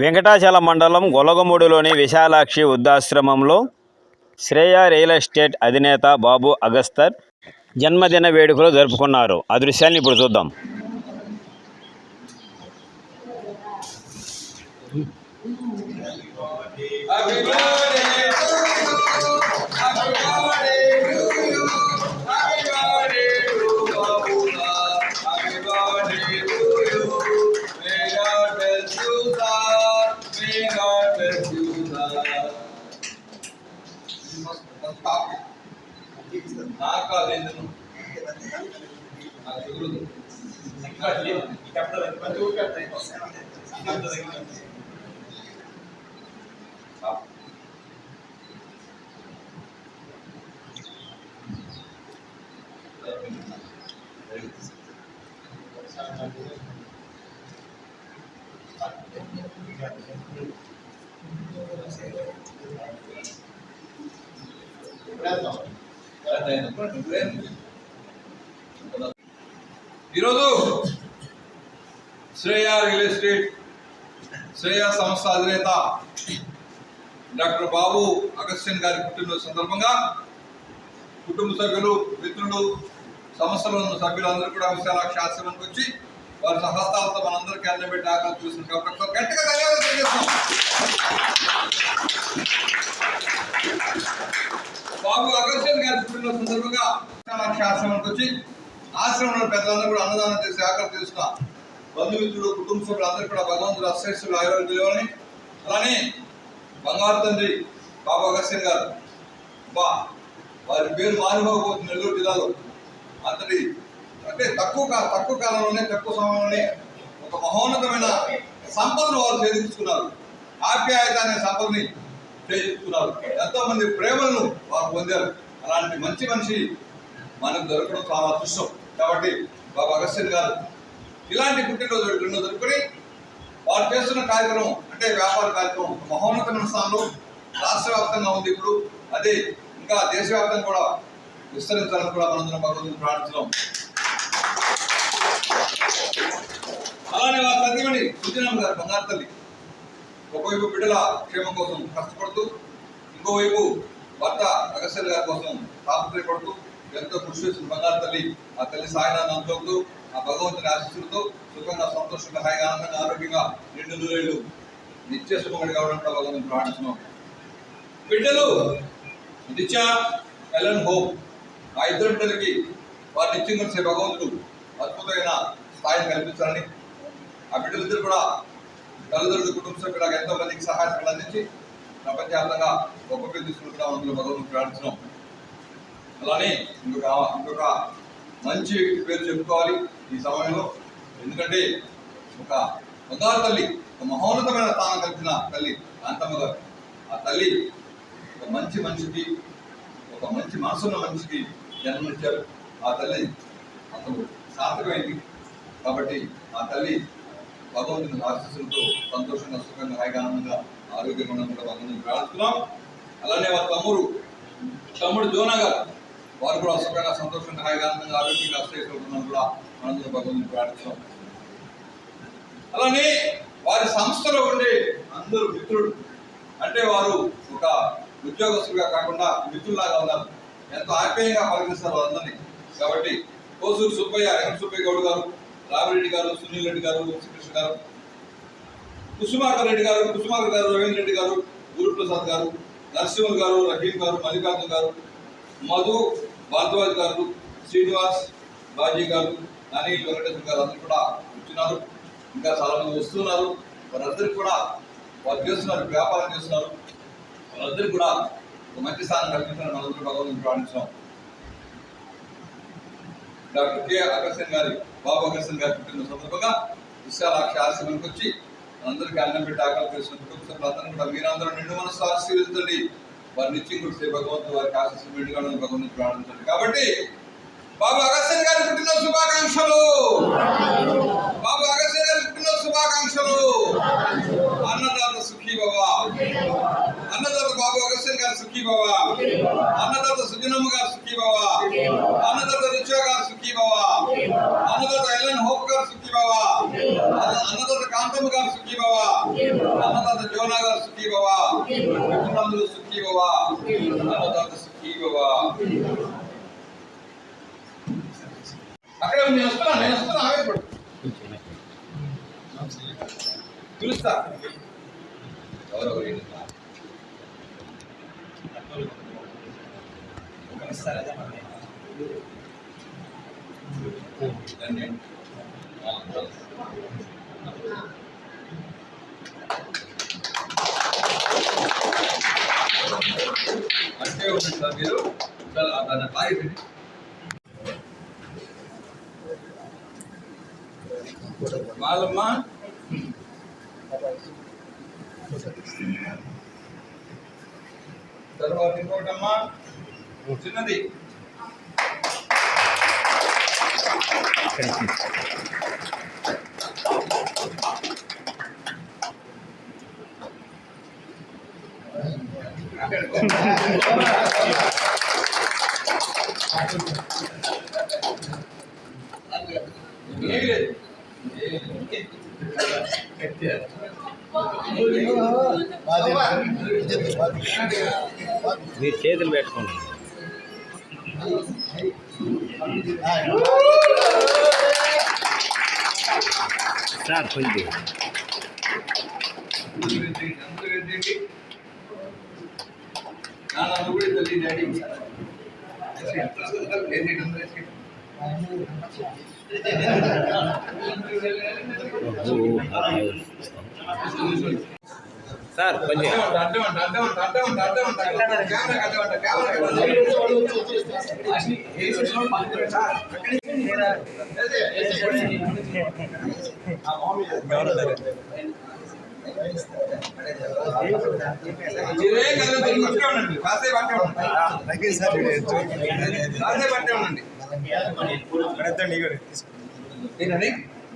వెంకటాచల మండలం గొలగమూడిలోని విశాలాక్షి వృద్ధాశ్రమంలో Shreya real estate అధినేత బాబు అగస్తర్ జన్మదిన వేడుకలు జరుపుకున్నారు. ఆ దృశ్యాన్ని ఇప్పుడు చూద్దాం. Happy birthday! ఇంకా ఈరోజు శ్రేయ రియల్ ఎస్టేట్ శ్రేయ సంస్థ అధినేత డాక్టర్ బాబు అగస్యన్ గారి పుట్టినరోజు సందర్భంగా కుటుంబ సభ్యులు మిత్రులు సంస్థలో ఉన్న సభ్యులందరూ కూడా విశాలాక్షి ఆశ్రమానికి వచ్చి వారి సహస్తాలతో మనందరికీ అన్నం పెట్టి ఆకలి చూసిన కాబట్టి గట్టిగా ధన్యవాదాలు తెలియజేస్తాం బాబు అగస్త్యన్ గారి పుట్టినరోజు సందర్భంగా విశాలాక్షి ఆశ్రమానికి వచ్చి ఆశ్రమంలో పెద్దలందరూ కూడా అన్నదానం చేసి ఆకలి తీసుకున్న బంధుమిత్రుడు కుటుంబ సభ్యులు అందరూ కూడా భగవంతుడు అశ్రేష్ఠులు ఆయుర్వేద తెలియాలని అలానే బంగారు తండ్రి బాబు అగస్త్యన్ గారు. బా వారి పేరు మారిపోబోతుంది నెల్లూరు జిల్లాలో. అంతటి అంటే తక్కువ కాలం తక్కువ కాలంలోనే తక్కువ సమయంలోనే ఒక మహోన్నతమైన సంపదను వారు చేయించుకున్నారు ఆప్యాయత అనే సంపదని చేజించుకున్నారు ఎంతోమంది ప్రేమలను వారు పొందారు. అలాంటి మంచి మనిషి మనకు దొరకడం చాలా అదృష్టం. కాబట్టి బాబా అగస్త్యన్ గారు ఇలాంటి పుట్టినరోజు రెండు జరుపుకొని వారు చేస్తున్న కార్యక్రమం అంటే వ్యాపార కార్యక్రమం మహోన్నతమైన స్థానంలో రాష్ట్ర వ్యాప్తంగా ఉంది ఇప్పుడు. అదే ఇంకా దేశవ్యాప్తంగా కూడా విస్తరించాలని కూడా మనందరం భగవంతుని ప్రార్థించడం అలానే వారి తల్లిమణి సుజనమ్మ గారు బంగారు తల్లి ఒకవైపు బిడ్డల క్షేమం కోసం కష్టపడుతూ ఇంకోవైపు భర్త అగస్త్య గారి కోసం తాపత్రయపడుతూ ఎంతో కృషి చేసిన బంగారు తల్లి ఆ తల్లి సాయనాన్ని అందుతూ ఆ భగవంతుని ఆశిస్తులతో సుఖంగా సంతోషంగా హాయిగా ఆనందంగా ఆరోగ్యంగా రెండు నూరేళ్ళు నిత్య సుఖముడి కావడం కూడా భగవంతుని ప్రార్థిస్తున్నాం. బిడ్డలు నిత్య ఎలన్ హోప్ ఆ ఇద్దరు బిడ్డలకి వారి నిత్యం కలిసే భగవంతుడు అద్భుతమైన స్థాయిని కల్పించాలని ఆ బిడ్డలిద్దరు కూడా తల్లిదండ్రులు కుటుంబ సభ్యులకు ఎంతో మందికి సహాయ అందించి ప్రపంచవ్యాప్తంగా గొప్ప పేరు అందులో భగవంతుని ప్రార్థిస్తున్నాం. అలానే ఇంకొక ఇంకొక మంచి పేరు చెప్పుకోవాలి ఈ సమయంలో. ఎందుకంటే ఒక బంగారు తల్లి ఒక మహోన్నతమైన స్థానం కలిపిన తల్లి కాంతమ్మ గారు. ఆ తల్లి ఒక మంచి మనిషికి ఒక మంచి మనసున్న మనిషికి జన్మనిచ్చారు. ఆ తల్లి అతను సార్థకమైంది. కాబట్టి ఆ తల్లి భగవంతుని ఆశీస్సులతో సంతోషంగా సుఖంగా హాయిగా ఆరోగ్యంగా ఉండడం కూడా భగవంతుని ప్రార్థిస్తున్నాం. అలానే వాళ్ళ తమ్ముడు తమ్ముడు జోనా గారు. వారు కూడా సుఖంగా సంతోషంగా హాయిగా ఆరోగ్యంగా ఆశ్రయిస్తున్నాం కూడా మనందరూ భగవంతుని ప్రార్థిస్తాం అలానే వారి సంస్థలో ఉండే అందరూ మిత్రుడు అంటే వారు ఒక ఉద్యోగస్తులుగా కాకుండా మిత్రుల్లాగా ఉన్నారు. ఎంతో ఆత్మీయంగా పలకరిస్తారు వాళ్ళందరినీ కాబట్టి కోసూరు సుబ్బయ్య ఎం సుబ్బయ్య గౌడ్ గారు రామిరెడ్డి గారు సునీల్ రెడ్డి గారు శ్రీకృష్ణ గారు కుసుమాకర్ రెడ్డి గారు కుసుమాకర్ గారు రవీంద్ర రెడ్డి గారు గురుప్రసాద్ గారు నరసింహులు గారు రహీం గారు మల్లికార్జున గారు మధు భారద్వాజ్ గారు శ్రీనివాస్ బాజీ గారు నాని వెంకటేశ్వర గారు అందరూ కూడా వచ్చినారు. ఇంకా చాలా మంది వస్తున్నారు. వారందరికీ కూడా వారు చేస్తున్నారు వ్యాపారం చేస్తున్నారు. వారందరికీ కూడా ఒక మంచి స్థానం కల్పించాలని మనందరూ భగవంతుని ప్రార్థించాం డాక్టర్ కె అగర్సన్ గారి బాబు అగర్సన్ గారి పుట్టిన సందర్భంగా విశాలాక్ష ఆశ్రమానికి వచ్చి అందరికీ అన్నం పెట్టి ఆకలి చేసిన కుటుంబ సభ్యులందరూ కూడా మీరందరూ నిండు మనసు ఆశీర్వదించండి. వారి నిత్యం కూడా భగవంతుడు వారికి ఆశీస్సు మెండుగా భగవంతుని ప్రార్థించండి కాబట్టి బాబు అగస్త్యన్ గారి పుట్టిన శుభాకాంక్షలు. బాబు అగస్త్యన్ గారి పుట్టిన శుభాకాంక్షలు. అన్నదాత సుఖీ బాబా అన్నదాత బాబు బాబు అగస్త్యన్ గారు సుఖీ బావ అన్నదాత సుజనమ్మ గారు సుఖీ బావ అన్నదాత రుచివ గారు సుఖీ బావ అన్నదాత ఎల్ఎన్ హోప్ గారు సుఖీ బావ అన్న- అన్నదాత కాంతమ్మ గారు సుఖీ బావ అన్నదాత జోనా గారు సుఖీ బావ మిత్రులందరూ సుఖీ బావ అన్నదాత సుఖీ బావ అక్కడ నేను వస్తున్నా నేను వస్తున్నా ఆవేశపడు పిలుస్తా ఎవరెవరు అంటే ఉంటుంది సార్ మీరు చాలా దాన్ని ఆగిపోయింది వాళ్ళమ్మ తర్వాత ఇంకోటమ్మా చిన్నది. ఏమీ లేదు. మీరు చేతులు పెట్టుకోండి. సార్ కొంచెం. నాన్న నువ్వు కూడా తల్లి డాడీ సార్ కొంచెం. ఉండండి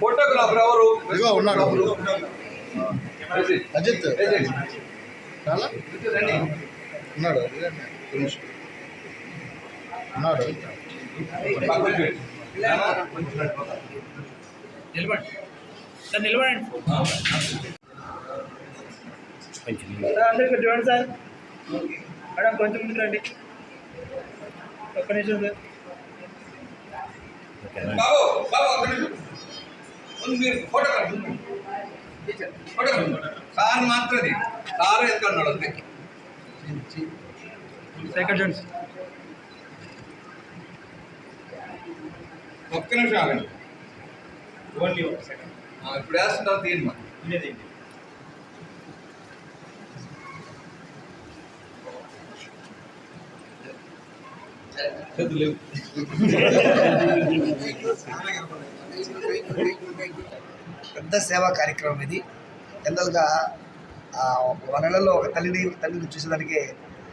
ఫోటోగ్రాఫర్ ఎవరు ఇదిగో ఉన్నాడు. రండి. అజిత్ రండి. చాలా. ఉన్నాడు. ఉన్నాడు. నిలబడండి సార్ నిలబడండి కొంచెం సార్ అందరూ ఇక్కడ చూడండి సార్ మేడం కొంచెం ముందుకు రండి ఒక్క నిమిషం సార్ బాబు బాబు ఒక్క నిమిషం. ముందు మీరు ఫోటోగ్రాఫ్ సార్ మాత్రది. సార్ ఉన్నాడు అంతే. సెకండ్ ఒక్క నిమిషం ఆగండి. ఓన్లీ ఒక సెకండ్ ఆ, ఇప్పుడు వేస్తుంటారు చేతులు లేవు. పెద్ద సేవా కార్యక్రమం ఇది. జనరల్గా ఒక నెలలో ఒక తల్లిని తల్లిని చూసేదానికి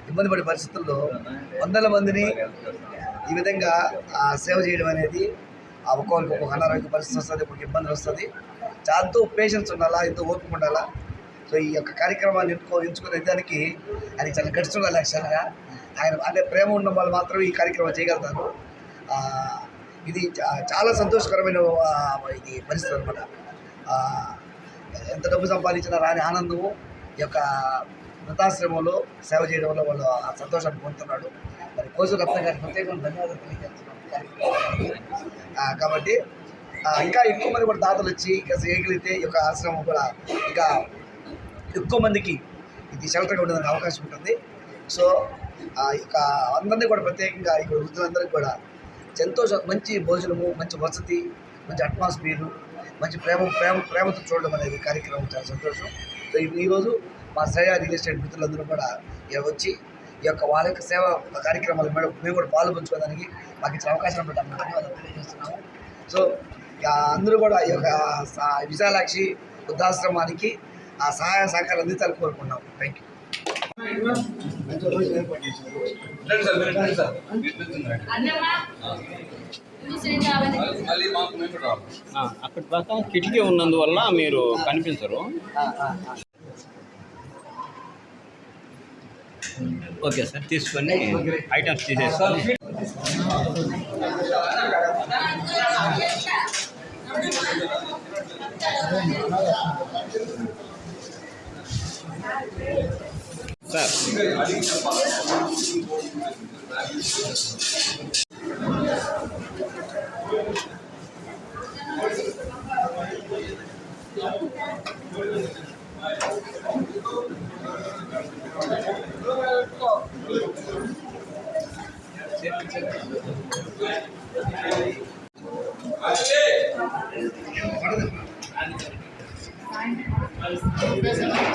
ఇబ్బంది పడే పరిస్థితుల్లో వందల మందిని ఈ విధంగా ఆ, సేవ చేయడం అనేది ఆ ఒక్కొక్కరికి ఒక్కొక్క అనారోగ్య పరిస్థితి వస్తుంది ఒక్కొక్క ఇబ్బందులు వస్తుంది. చాలా పేషెన్స్ ఉండాలా ఎంతో ఓపిక ఉండాలా? సో ఈ యొక్క కార్యక్రమాన్ని ఎంచుకో ఎంచుకునే దానికి ఆయన చాలా గడిచుండాలి యాక్చువల్గా ఆయన అంటే ప్రేమ ఉన్న వాళ్ళు మాత్రం ఈ కార్యక్రమం చేయగలుగుతారు. ఇది చాలా సంతోషకరమైన ఇది పరిస్థితి అనమాట ఎంత డబ్బు సంపాదించినా రాని ఆనందము ఈ యొక్క వృద్ధాశ్రమంలో సేవ చేయడం వల్ల వాళ్ళు ఆ సంతోషాన్ని పొందుతున్నాడు. మరి కోసు రత్న గారి ప్రత్యేకంగా ధన్యవాదాలు తెలియజేస్తున్నాం. కాబట్టి ఇంకా ఎక్కువ మంది కూడా దాతలు వచ్చి ఇంకా చేయగలిగితే ఈ యొక్క ఆశ్రమం కూడా ఇంకా ఎక్కువ మందికి ఇది షెల్టర్గా ఉండడానికి అవకాశం ఉంటుంది. సో ఆ యొక్క అందరినీ కూడా ప్రత్యేకంగా ఇక్కడ వృద్ధులందరికీ కూడా ఎంతో మంచి భోజనము మంచి వసతి మంచి అట్మాస్ఫియర్ మంచి ప్రేమ ప్రేమ ప్రేమతో చూడడం అనేది కార్యక్రమం చాలా సంతోషం సో ఈ- ఈరోజు మా శ్రేయ రియల్ ఎస్టేట్ మిత్రులందరూ కూడా ఇక్కడ వచ్చి ఈ యొక్క వాళ్ళ యొక్క సేవ కార్యక్రమాలు మేడం మేము కూడా పాలు పంచుకోవడానికి మాకు ఇచ్చిన అవకాశం అందరికీ ధన్యవాదాలు తెలియజేస్తున్నాము సో అందరూ కూడా ఈ యొక్క విశాలాక్షి వృద్ధాశ్రమానికి ఆ సహాయ సహకారం అందించాలని కోరుకున్నాం థ్యాంక్ యూ అక్కడ పక్కన కిటికీ ఉన్నందువల్ల మీరు కనిపించరు. ఓకే సార్ తీసుకొని ఐటమ్స్ తీసేస్తాం సార్. Gracias.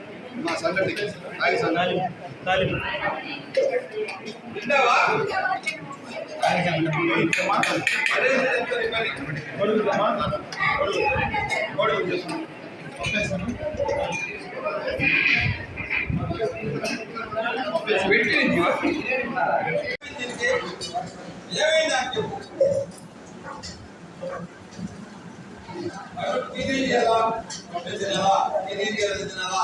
మా సంగతి రాయి సంగతి తింటావా పెట్టి ఏమైంది నాకు చెప్పు ఇది చేయాలా ఇది చేయాలా ఇది చేయాలా